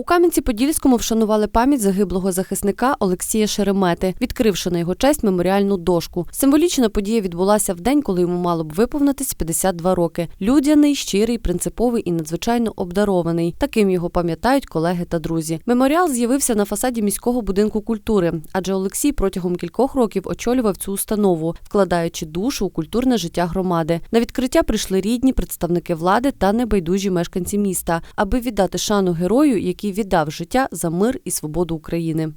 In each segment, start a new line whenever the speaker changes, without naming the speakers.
У Кам'янці-Подільському вшанували пам'ять загиблого захисника Олексія Шеремети, відкривши на його честь меморіальну дошку. Символічна подія відбулася в день, коли йому мало б виповнитись 52 роки. Людяний, щирий, принциповий і надзвичайно обдарований. Таким його пам'ятають колеги та друзі. Меморіал з'явився на фасаді міського будинку культури, адже Олексій протягом кількох років очолював цю установу, вкладаючи душу у культурне життя громади. На відкриття прийшли рідні, представники влади та небайдужі мешканці міста, аби віддати шану герою, який віддав життя за мир і свободу України.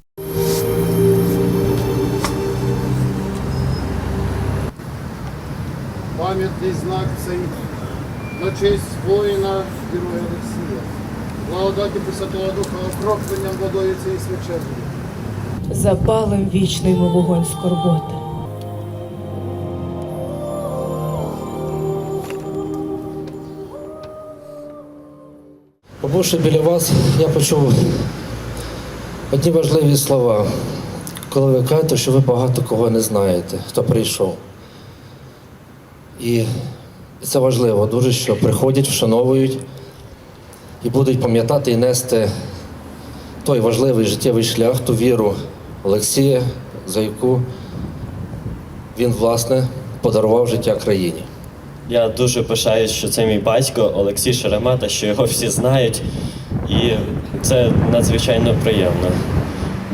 Пам'ятний знак цей на честь воїна героя Олексія. Благодаті Пресвятого Духа окропленням водою цієї свяченої.
запалим вічний вогонь скорботи.
Побувши біля вас, я почув одні важливі слова, коли ви кажете, що ви багато кого не знаєте, хто прийшов. І це важливо дуже, що приходять, вшановують і будуть пам'ятати і нести той важливий життєвий шлях, ту віру Олексія, за яку він, власне, подарував життя країні.
Я дуже пишаюсь, що це мій батько Олексій Шеремета, що його всі знають, і це надзвичайно приємно.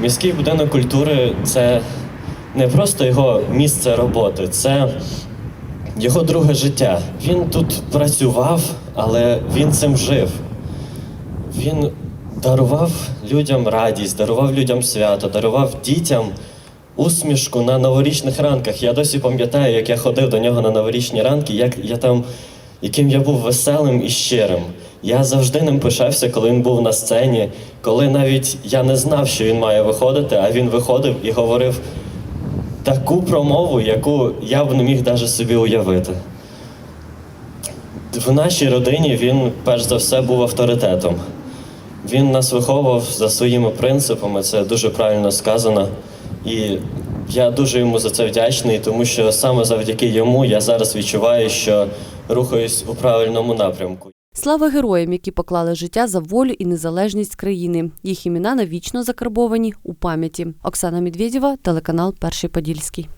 Міський будинок культури це не просто його місце роботи, це його друге життя. Він тут працював, але він цим жив. Він дарував людям радість, дарував людям свято, дарував дітям усмішку на новорічних ранках. Я досі пам'ятаю, як я ходив до нього на новорічні ранки, як я там, яким я був веселим і щирим. Я завжди ним пишався, коли він був на сцені, коли навіть я не знав, що він має виходити, а він виходив і говорив таку промову, яку я б не міг навіть собі уявити. В нашій родині він, перш за все, був авторитетом. Він нас виховував за своїми принципами, це дуже правильно сказано. І я дуже йому за це вдячний, тому що саме завдяки йому я зараз відчуваю, що рухаюсь у правильному напрямку.
Слава героям, які поклали життя за волю і незалежність країни. Їх імена навічно закарбовані у пам'яті. Оксана Медведєва, телеканал Перший Подільський.